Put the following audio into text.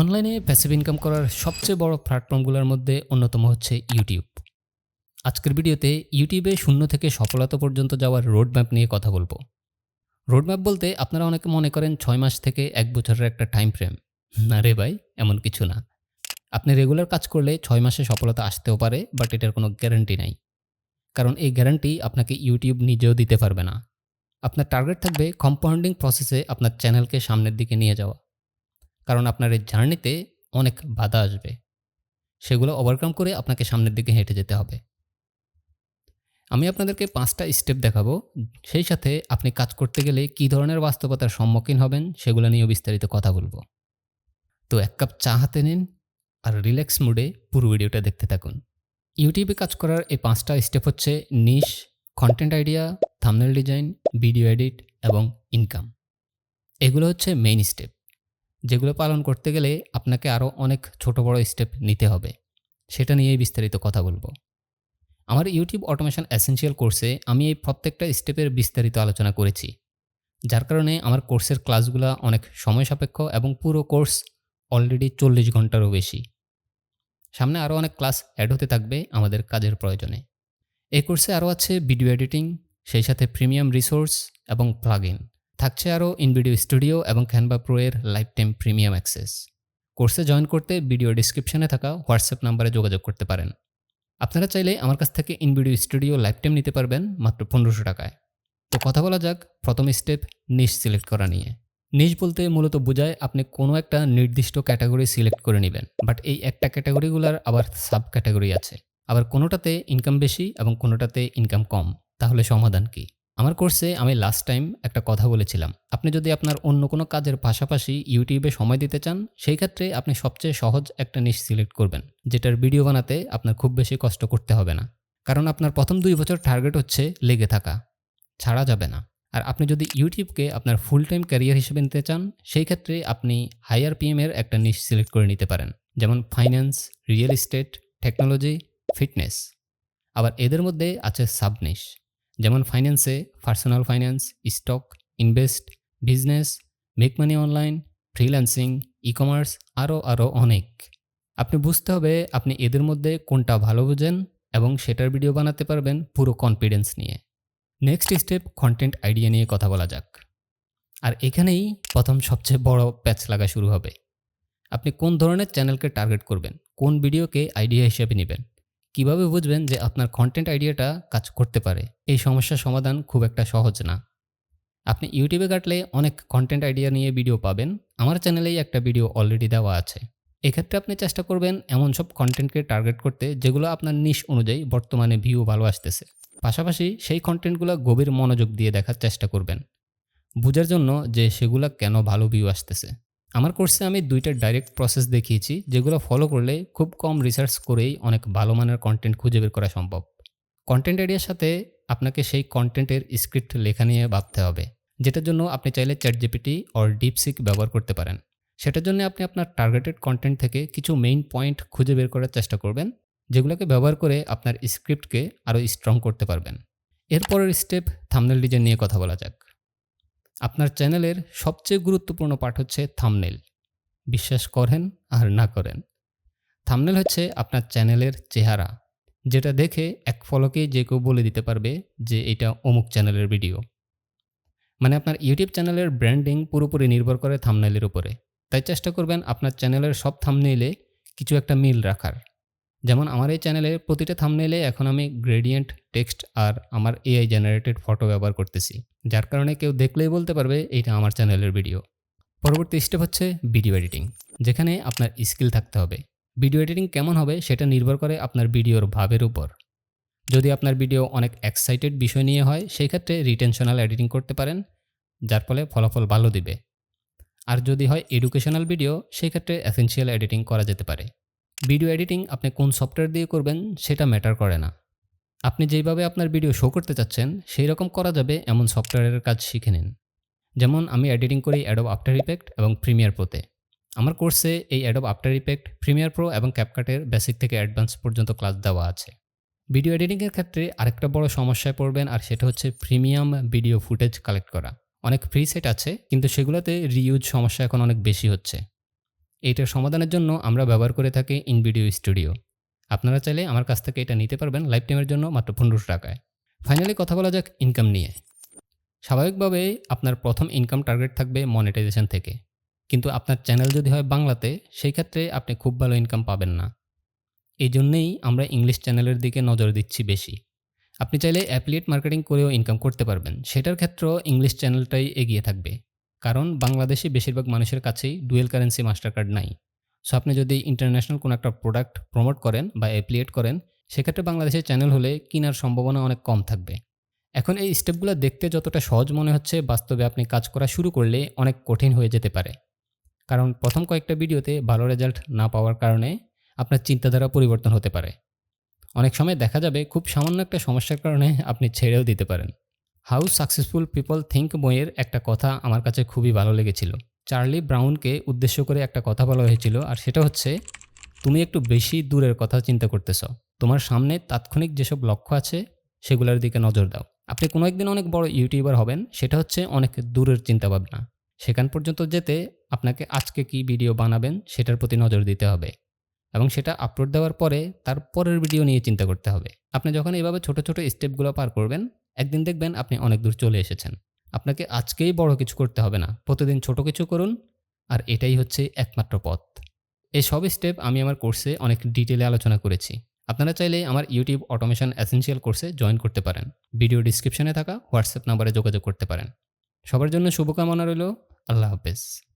অনলাইনে passive income করার সবচেয়ে বড় প্ল্যাটফর্মগুলোর মধ্যে অন্যতম হচ্ছে ইউটিউব আজকের ভিডিওতে ইউটিউবে শূন্য থেকে সফলতা পর্যন্ত যাওয়ার রোডম্যাপ নিয়ে কথা বলব। রোডম্যাপ বলতে আপনারা অনেকে মনে করেন ছয় মাস থেকে এক বছরের একটা টাইম ফ্রেম না রে ভাই, এমন কিছু না। আপনি রেগুলার কাজ করলে ছয় মাসে সফলতা আসতেও পারে বাট এটার কোনো গ্যারান্টি নাই। কারণ এই গ্যারান্টি আপনাকে ইউটিউব নিজেও দিতে পারবে না। আপনার টার্গেট থাকবে কম্পাউন্ডিং প্রসেসে আপনার চ্যানেলকে সামনের দিকে নিয়ে যাওয়া। কারণ আপনার এই জার্নিতে অনেক বাধা আসবে। সেগুলো ওভারকাম করে আপনাকে সামনের দিকে হেঁটে যেতে হবে। আমি আপনাদেরকে পাঁচটা স্টেপ দেখাবো। সেই সাথে আপনি কাজ করতে গেলে কী ধরনের বাস্তবতার সম্মুখীন হবেন সেগুলো নিয়েও বিস্তারিত কথা বলব। তো এক কাপ চা হাতে নিন আর রিল্যাক্স মুডে পুরো ভিডিওটা দেখতে থাকুন। ইউটিউবে কাজ করার এই পাঁচটা স্টেপ হচ্ছে niche content idea thumbnail design video edit এবং ইনকাম এগুলো হচ্ছে মেইন স্টেপ যেগুলো পালন করতে গেলে আপনাকে আরও অনেক ছোট বড় স্টেপ নিতে হবে। সেটা নিয়েই বিস্তারিত কথা বলব। আমার ইউটিউব অটোমেশন অ্যাসেন্সিয়াল কোর্সে আমি এই প্রত্যেকটা স্টেপের বিস্তারিত আলোচনা করেছি। যার কারণে আমার কোর্সের ক্লাসগুলো অনেক সময় সাপেক্ষ এবং পুরো কোর্স অলরেডি চল্লিশ ঘন্টারও বেশি। সামনে আরও অনেক ক্লাস অ্যাড হতে থাকবে আমাদের কাজের প্রয়োজনে। এই কোর্সে আরও আছে ভিডিও এডিটিং সেই সাথে প্রিমিয়াম রিসোর্স এবং প্লাগ ইন থাকছে আরও ইনভিডিও স্টুডিও এবং ক্যানভা প্রো এর লাইফ টাইম প্রিমিয়াম অ্যাক্সেস কোর্সে জয়েন করতে ভিডিও ডিসক্রিপশনে থাকা হোয়াটসঅ্যাপ নাম্বারে যোগাযোগ করতে পারেন। আপনারা চাইলে আমার কাছ থেকে ইনভিডিও স্টুডিও লাইফ টাইম নিতে পারবেন মাত্র পনেরোশো টাকায়। তো কথা বলা যাক প্রথম স্টেপ নিশ সিলেক্ট করা নিয়ে। নিশ বলতে মূলত বোঝায় আপনি কোনো একটা নির্দিষ্ট ক্যাটাগরি সিলেক্ট করে নেবেন বাট এই একটা ক্যাটাগরিগুলোর আবার সাব ক্যাটাগরি আছে। আবার কোনোটাতে ইনকাম বেশি এবং কোনোটাতে ইনকাম কম। তাহলে সমাধান কি? আমার কোর্সে আমি লাস্ট টাইম একটা কথা বলেছিলাম। আপনি যদি আপনার অন্য কোনো কাজের পাশাপাশি ইউটিউবে সময় দিতে চান, সেই ক্ষেত্রে আপনি সবচেয়ে সহজ একটা নিশ সিলেক্ট করবেন, যেটার ভিডিও বানাতে আপনার খুব বেশি কষ্ট করতে হবে না। কারণ আপনার প্রথম দুই বছর টার্গেট হচ্ছে লেগে থাকা, ছাড়া যাবে না। আর আপনি যদি ইউটিউবকে আপনার ফুল টাইম ক্যারিয়ার হিসেবে নিতে চান, সেই ক্ষেত্রে আপনি হায়ার পিএমের একটা নিশ সিলেক্ট করে নিতে পারেন, যেমন finance real estate technology fitness আবার এদের মধ্যে আছে সাবনিশ যেমন ফাইন্যান্সে personal finance stock invest business make money online freelancing e commerce আরও আরও অনেক। আপনি বুঝতে হবে আপনি এদের মধ্যে কোনটা ভালো বোঝেন এবং সেটার ভিডিও বানাতে পারবেন পুরো কনফিডেন্স নিয়ে। নেক্সট স্টেপ কন্টেন্ট আইডিয়া নিয়ে কথা বলা যাক। আর এখানেই প্রথম সবচেয়ে বড় প্যাচ লাগা শুরু হবে। আপনি কোন ধরনের চ্যানেলকে টার্গেট করবেন, কোন ভিডিওকে আইডিয়া হিসেবে নেবেন? কীভাবে বুঝবেন যে আপনার কন্টেন্ট আইডিয়াটা কাজ করতে পারে? এই সমস্যার সমাধান খুব একটা সহজ না। আপনি ইউটিউবে কাটলে অনেক কন্টেন্ট আইডিয়া নিয়ে ভিডিও পাবেন। আমার চ্যানেলেই একটা ভিডিও অলরেডি দেওয়া আছে। এক্ষেত্রে আপনি চেষ্টা করবেন এমন সব কন্টেন্টকে টার্গেট করতে যেগুলো আপনার নিশ অনুযায়ী বর্তমানে ভিউ ভালো আসতেছে। পাশাপাশি সেই কন্টেন্টগুলো গভীর মনোযোগ দিয়ে দেখার চেষ্টা করবেন। বোঝার জন্য যে সেগুলো কেন ভালো ভিউ আসতেছে। আমার কোর্সে আমি দুইটা ডাইরেক্ট প্রসেস দেখিয়েছি, যেগুলো ফলো করলে খুব কম রিসার্চ করেই অনেক ভালো মানের কন্টেন্ট খুঁজে বের করা সম্ভব। কন্টেন্ট আইডিয়ার সাথে আপনাকে সেই কন্টেন্টের স্ক্রিপ্ট লেখা নিয়ে ভাবতে হবে, যেটার জন্য আপনি চাইলে চ্যাট জিপিটি অর ডিপসিক ব্যবহার করতে পারেন। সেটার জন্য আপনি আপনার টার্গেটেড কন্টেন্ট থেকে কিছু মেইন পয়েন্ট খুঁজে বের করার চেষ্টা করবেন, যেগুলোকে ব্যবহার করে আপনার স্ক্রিপ্টকে আরও স্ট্রং করতে পারবেন। এরপরের স্টেপ থামনেল ডিজাইন নিয়ে কথা বলা যাক। আপনার চ্যানেলের সবচেয়ে গুরুত্বপূর্ণ পাঠ হচ্ছে থামনেল বিশ্বাস করেন আর না করেন। থামনেল হচ্ছে আপনার চ্যানেলের চেহারা, যেটা দেখে এক ফলকে যে কেউ বলে দিতে পারবে যে এটা অমুক চ্যানেলের ভিডিও মানে আপনার ইউটিউব চ্যানেলের ব্র্যান্ডিং পুরোপুরি নির্ভর করে থামনেলের উপরে। তাই চেষ্টা করবেন আপনার চ্যানেলের সব থামনেইলে কিছু একটা মিল রাখার। যেমন আমার এই চ্যানেলে প্রতিটা থামনেইলে এখন আমি গ্রেডিয়েন্ট টেক্সট আর আমার এআই জেনারেটেড ফটো ব্যবহার করতেছি। যার কারণে কেউ দেখলেই বলতে পারবে এইটা আমার চ্যানেলের ভিডিও পরবর্তী স্টেপ হচ্ছে ভিডিও এডিটিং যেখানে আপনার স্কিল থাকতে হবে। ভিডিও এডিটিং কেমন হবে সেটা নির্ভর করে আপনার ভিডিওর ভাবের উপর। যদি আপনার ভিডিও অনেক এক্সাইটেড বিষয় নিয়ে হয়, সেই ক্ষেত্রে রিটেনশনাল এডিটিং করতে পারেন, যার ফলে ফলাফল ভালো দিবে। আর যদি হয় এডুকেশনাল ভিডিও সেই ক্ষেত্রে এসেন্সিয়াল এডিটিং করা যেতে পারে। ভিডিও এডিটিং আপনি কোন সফটওয়্যার দিয়ে করবেন সেটা ম্যাটার করে না। আপনি যেইভাবে আপনার ভিডিও শো করতে চাচ্ছেন সেই রকম করা যাবে এমন সফটওয়্যারের কাজ শিখে নিন। যেমন আমি এডিটিং করি অ্যাডব আফটার ইফেক্ট এবং প্রিমিয়ার প্রোতে আমার কোর্সে এই Adobe After Effect Premiere Pro এবং ক্যাপকাটের বেসিক থেকে অ্যাডভান্স পর্যন্ত ক্লাস দেওয়া আছে। ভিডিও এডিটিংয়ের ক্ষেত্রে আরেকটা বড় সমস্যায় পড়বেন আর সেটা হচ্ছে প্রিমিয়াম ভিডিও ফুটেজ কালেক্ট করা। অনেক ফ্রি সেট আছে, কিন্তু সেগুলোতে রিউজ সমস্যা এখন অনেক বেশি হচ্ছে। এইটার সমাধানের জন্য আমরা ব্যবহার করে থাকি ইনভিডিও স্টুডিও আপনারা চাইলে আমার কাছ থেকে এটা নিতে পারবেন লাইফ টাইমের জন্য মাত্র পনেরোশো টাকায়। ফাইনালি কথা বলা যাক ইনকাম নিয়ে। স্বাভাবিকভাবে আপনার প্রথম ইনকাম টার্গেট থাকবে মনিটাইজেশন থেকে। কিন্তু আপনার চ্যানেল যদি হয় বাংলাতে, সেই ক্ষেত্রে আপনি খুব ভালো ইনকাম পাবেন না। এই জন্যেই আমরা ইংলিশ চ্যানেলের দিকে নজর দিচ্ছি বেশি। আপনি চাইলে অ্যাফিলিয়েট মার্কেটিং করেও ইনকাম করতে পারবেন। সেটার ক্ষেত্রেও ইংলিশ চ্যানেলটাই এগিয়ে থাকবে। কারণ বাংলাদেশে বেশিরভাগ মানুষের কাছেই ডুয়েল কারেন্সি মাস্টার কার্ড নাই। সো আপনি যদি ইন্টারন্যাশনাল কোনো একটা প্রোডাক্ট প্রমোট করেন বা অ্যাপ্লিয়েট করেন, সেক্ষেত্রে বাংলাদেশের চ্যানেল হলে কেনার সম্ভাবনা অনেক কম থাকবে। এখন এই স্টেপগুলো দেখতে যতটা সহজ মনে হচ্ছে, বাস্তবে আপনি কাজ করা শুরু করলে অনেক কঠিন হয়ে যেতে পারে। কারণ প্রথম কয়েকটা ভিডিওতে ভালো রেজাল্ট না পাওয়ার কারণে আপনার চিন্তাধারা পরিবর্তন হতে পারে। অনেক সময় দেখা যাবে খুব সামান্য একটা সমস্যার কারণে আপনি ছেড়েও দিতে পারেন। হাউ সাকসেসফুল পিপল থিঙ্ক বইয়ের একটা কথা আমার কাছে খুবই ভালো লেগেছিল। চার্লি ব্রাউনকে উদ্দেশ্য করে একটা কথা বলা হয়েছিল আর সেটা হচ্ছে, তুমি একটু বেশি দূরের কথা চিন্তা করতেছ। তোমার সামনে তাৎক্ষণিক যেসব লক্ষ্য আছে, সেগুলোর দিকে নজর দাও। আপনি কোনো একদিন অনেক বড় ইউটিউবার হবেন, সেটা হচ্ছে অনেক দূরের চিন্তাভাবনা। সেখান পর্যন্ত যেতে আপনাকে আজকে কি ভিডিও বানাবেন, সেটার প্রতি নজর দিতে হবে। এবং সেটা আপলোড দেওয়ার পরে তার পরের ভিডিও নিয়ে চিন্তা করতে হবে। আপনি যখন এইভাবে ছোট ছোট স্টেপগুলো পার করবেন একদিন দেখবেন আপনি অনেক দূর চলে এসেছেন। আপনাকে আজকেই বড় কিছু করতে হবে না। প্রতিদিন ছোট কিছু করুন, আর এটাই হচ্ছে একমাত্র পথ। এই সব স্টেপ আমি আমার কোর্সে অনেক ডিটেলে আলোচনা করেছি। আপনারা চাইলে আমার ইউটিউব অটোমেশন অ্যাসেন্সিয়াল কোর্সে জয়েন করতে পারেন। ভিডিও ডিসক্রিপশনে থাকা হোয়াটসঅ্যাপ নাম্বারে যোগাযোগ করতে পারেন। সবার জন্য শুভকামনা রইল। আল্লাহ হাফেজ।